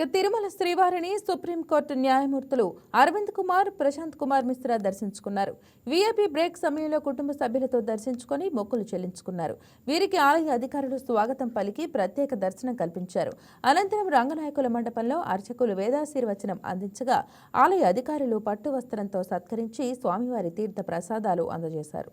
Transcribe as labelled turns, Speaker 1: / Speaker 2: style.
Speaker 1: ఇక తిరుమల శ్రీవారిని సుప్రీంకోర్టు న్యాయమూర్తులు అరవింద్ కుమార్ ప్రశాంత్ కుమార్ మిశ్రా దర్శించుకున్నారు. వీఐపీ బ్రేక్ సమయంలో కుటుంబ సభ్యులతో దర్శించుకొని మొక్కులు చెల్లించుకున్నారు. వీరికి ఆలయ అధికారులు స్వాగతం పలికి ప్రత్యేక దర్శనం కల్పించారు. అనంతరం రంగనాయకుల మండపంలో అర్చకులు వేదాశీర్వచనం అందించగా ఆలయ అధికారులు పట్టు వస్త్రంతో సత్కరించి స్వామివారి తీర్థ ప్రసాదాలు అందజేశారు.